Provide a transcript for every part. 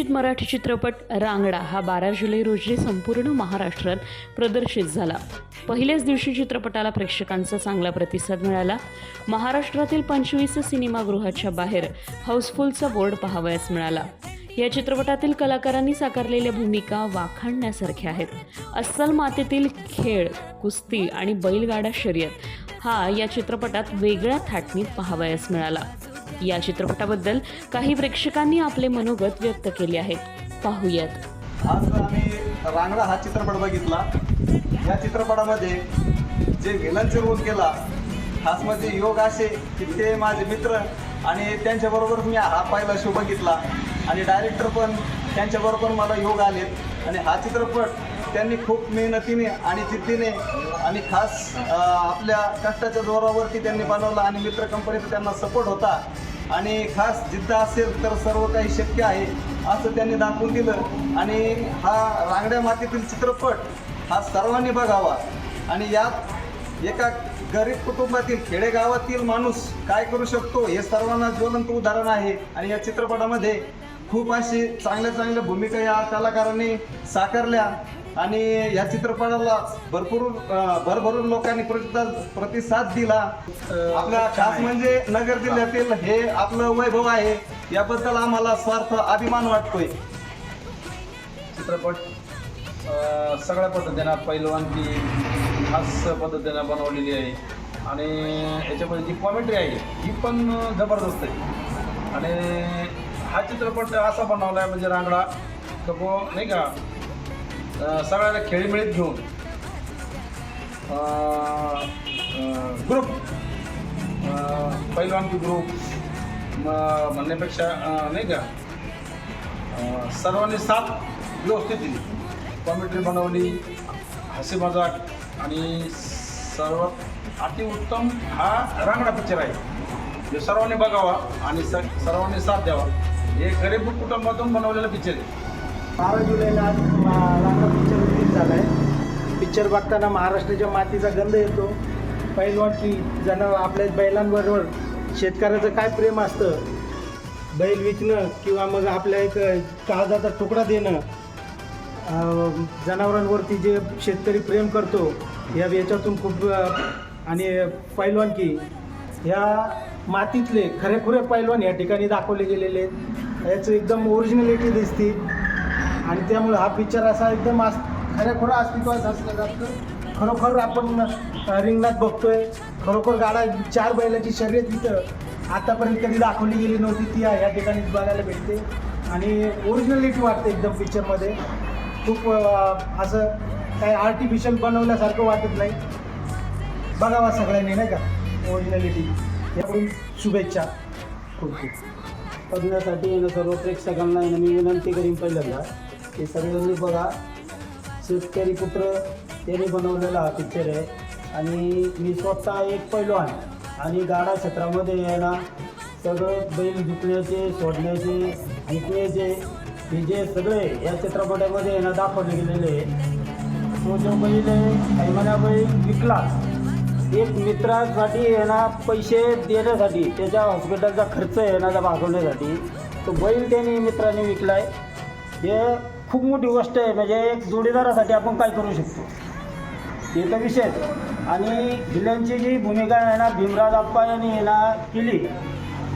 बहुनिरीक्षित मराठी चित्रपट रांगडा हा बारा जुलै रोजी संपूर्ण महाराष्ट्रात प्रदर्शित झाला. पहिल्याच दिवशी चित्रपटाला प्रेक्षकांचा चांगला प्रतिसाद मिळाला. महाराष्ट्रातील पंचवीस सिनेमागृहाच्या बाहेर हाऊसफुलचा बोर्ड पाहावयास मिळाला. या चित्रपटातील कलाकारांनी साकारलेल्या भूमिका वाखाणण्यासारख्या आहेत. अस्सल मातेतील खेळ कुस्ती आणि बैलगाडा शर्यत हा या चित्रपटात वेगळ्या थाटणीत पाहावयास मिळाला. या चित्रपटाबद्दल काही प्रेक्षकांनी आपले मनोगत व्यक्त केले आहेत. पाहूयात. आज आम्ही रांगडा हा चित्रपट बघितला या चित्रपटामध्ये जे विलनचे रोल केला खास म्हणजे योग असे की ते माझे मित्र आणि त्यांच्याबरोबर मी हा पहिला शो बघितला. आणि डायरेक्टर पण त्यांच्याबरोबर मला योग आलेत. आणि हा चित्रपट त्यांनी खूप मेहनतीने आणि जिद्दीने आणि खास आपल्या कष्टाच्या जोरावरती त्यांनी बनवला आणि मित्र कंपनीचा त्यांना सपोर्ट होता. आणि खास जिद्द असेल तर सर्व काही शक्य आहे असं त्यांनी दाखवून दिलं. आणि हा रांगड्या मातीतील चित्रपट हा सर्वांनी बघावा. आणि यात एका गरीब कुटुंबातील खेडेगावातील माणूस काय करू शकतो हे सर्वांना ज्वलंत उदाहरण आहे. आणि या चित्रपटामध्ये खूप अशी चांगल्या चांगल्या भूमिका या कलाकारांनी साकारल्या. आणि या चित्रपटाला भरपूर भरभरून लोकांनी प्रतिसाद प्रतिसाद दिला. आपला खास म्हणजे नगर जिल्ह्यातील हे आपलं वैभव आहे याबद्दल आम्हाला स्वार्थ अभिमान वाटतोय. चित्रपट सगळ्या पद्धतीनं पैलवानकी खास पद्धतीनं बनवलेली आहे. आणि याच्यामध्ये जी कॉमेंट्री आहे ही पण जबरदस्त आहे. आणि हा चित्रपट असा बनवला आहे म्हणजे रांगडा तर नाही का? सगळ्यांना सगळ्याला खेळीमेळीत घेऊन ग्रुप पैलवानकी ग्रुप म्हणण्यापेक्षा नाही का सर्वांनी साथ व्यवस्थित दिली. कॉमेंट्री बनवली हसी मजाक आणि सर्वात अतिउत्तम हा रांगडा पिक्चर आहे. जो सर्वांनी बघावा आणि स सर्वांनी साथ द्यावा. हे गरीब कुटुंबातून बनवलेला पिक्चर आहे. बारा जुलैला आज मा- पिक्चर रिलीज झाला आहे पिक्चर बघताना महाराष्ट्राच्या मातीचा गंध येतो. पहिलवान की जनावर आपल्या बैलांबरोबर शेतकऱ्याचं काय प्रेम असतं बैल विकणं किंवा मग आपल्या एक काळजाचा तुकडा देणं जनावरांवरती जे शेतकरी प्रेम करतो या याच्यातून खूप आणि पैलवान की ह्या मातीतले खरेखुरे पैलवान या ठिकाणी दाखवले गेलेले आहेत. याचं एकदम ओरिजिनलिटी दिसते. आणि त्यामुळे हा पिक्चर असा एकदम अस खऱ्याखुरा अस्तित्वात असलं जातं. खरोखर आपण रिंगणात बघतोय. खरोखर गाडा चार बैलाची शर्यत इथं आतापर्यंत कधी दाखवली गेली नव्हती ती या ठिकाणी बघायला भेटते. आणि ओरिजिनलिटी वाटते एकदम पिक्चरमध्ये खूप असं काही आर्टिफिशियल बनवल्यासारखं वाटत नाही. बघावा सगळ्यांनी नाही का? ओरिजिनलिटी याकडून शुभेच्छा. खूप खूप. बघण्यासाठी सर्व प्रेक्षकांना मी विनंती करीन पहिल्यांदा. हे सगळ्यांनी बघा. शेतकरी पुत्र त्यांनी बनवलेला हा पिक्चर आहे. आणि मी स्वतः एक पैलवान आणि गाडा क्षेत्रामध्ये यायला सगळं बैल विकण्याचे सोडण्याचे विकण्याचे हे जे सगळे या चित्रपटामध्ये यांना दाखवले गेलेले आहे. तो जो बैल आहे बैल विकला. एक मित्रासाठी यांना पैसे देण्यासाठी त्याच्या हॉस्पिटलचा खर्च येण्याचा भागवण्यासाठी तो बैल त्याने मित्राने विकला आहे हे खूप मोठी गोष्ट आहे म्हणजे एक जोडीदारासाठी आपण काय करू शकतो? हे तर विषय आणि भिल्यांची जी भूमिका आहे ना भीमराज आप्पा यांनी ना केली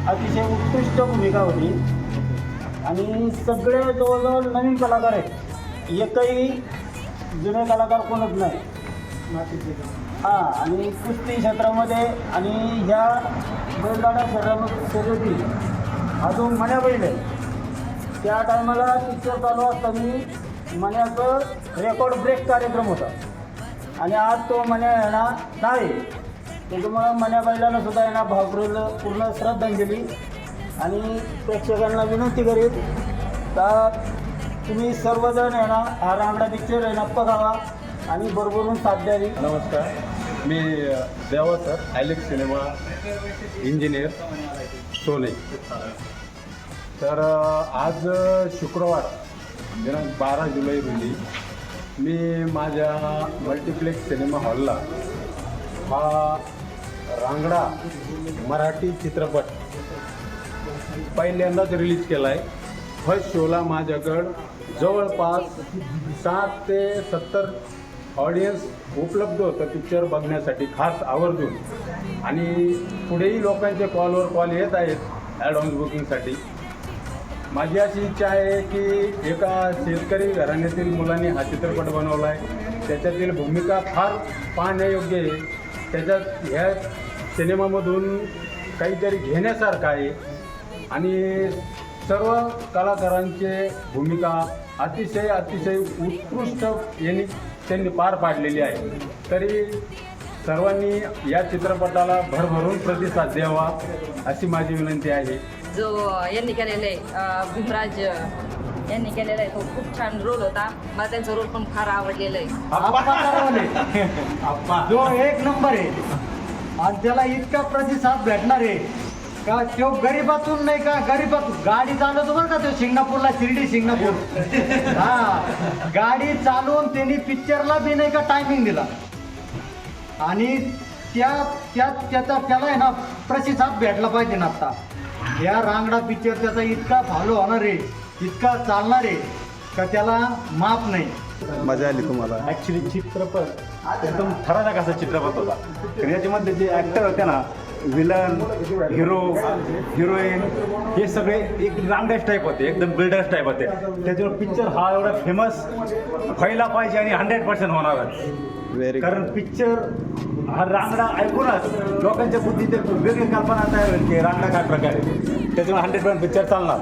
अतिशय उत्कृष्ट भूमिका होती. आणि सगळे जवळजवळ नवीन कलाकार आहेत. एकही जुने कलाकार कोणच नाही. हां आणि कुस्ती क्षेत्रामध्ये आणि ह्या बैलगाडा शहरामध्ये शर्यती अजून मण्या बैल आहे त्या टायमाला पिक्चर चालू असताना मण्याचं रेकॉर्ड ब्रेक कार्यक्रम होता. आणि आज तो मण्या येणार नाही त्याच्यामुळं मण्या बैलाला सुद्धा येणार भावपूर्ण पूर्ण श्रद्धांजली आणि प्रेक्षकांना विनंती करीत का तुम्ही सर्वजण येणार हा रांगडा पिक्चर येणार बघावा आणि बरोबरून साथ द्यावी. नमस्कार. मी देवा सर ॲलेक्स सिनेमा इंजिनियर सोने. तर आज शुक्रवार दिनांक बारा जुलै रोजी मी माझ्या मल्टिप्लेक्स सिनेमा हॉलला हा रांगडा मराठी चित्रपट पहिल्यांदाच रिलीज केला आहे फर्स्ट शोला माझ्याकडं जवळपास सात ते सत्तर ऑडियन्स उपलब्ध होतं पिक्चर बघण्यासाठी खास आवर्जून. आणि पुढेही लोकांचे कॉलवर कॉल येत आहेत ॲडव्हान्स बुकिंगसाठी माझी अशी इच्छा आहे की एका शेतकरी घराण्यातील मुलांनी हा चित्रपट बनवला आहे. त्याच्यातील भूमिका फार पाहण्यायोग्य आहे. त्याच्यात ह्या सिनेमामधून काहीतरी घेण्यासारखं आहे. आणि सर्व कलाकारांचे भूमिका अतिशय अतिशय उत्कृष्ट यांनी त्यांनी पार पाडलेली आहे. तरी सर्वांनी या चित्रपटाला भरभरून प्रतिसाद द्यावा अशी माझी विनंती आहे. जो यांनी केलेला आहे भीमराज यांनी केलेला आहे तो खूप छान रोल होता. मला त्यांचा रोल पण फार आवडलेला आहे. जो एक नंबर आहे. आणि त्याला इतका प्रतिसाद भेटणार आहे. का तो गरीबातून नाही का गरीबातून गाडी चालवतो बरं का तो सिंगापूरला शिर्डी सिंगापूर. हा. गाडी चालवून त्यांनी पिक्चरला बी नाही का टायमिंग दिला. आणि त्या त्या त्याचा त्याला आहे ना प्रतिसाद भेटला पाहिजे ना आता. या रांगडा पिक्चर त्याचा इतका फॉलो होणार आहे इतका चालणार आहे का त्याला माप नाही. मजा आली तुम्हाला. ॲक्च्युली चित्रपट एकदम थरारक असा चित्रपट होता. कारण याच्यामध्ये जे ॲक्टर होते ना विलन हिरो हिरोईन हे सगळे एक रांगडॅश टाईप होते एकदम बिल्डर्स टाईप होते. त्याच्यावर पिक्चर हा एवढा फेमस व्हायला पाहिजे आणि हंड्रेड पर्सेंट होणारच. कारण पिक्चर हा रांगडा ऐकूनच लोकांच्या बुद्धीत एक वेगळी कल्पना तयार होईल की रांगडा काय प्रकार आहे. त्याच्यामुळे हंड्रेड पर्सेंट पिक्चर चालणार.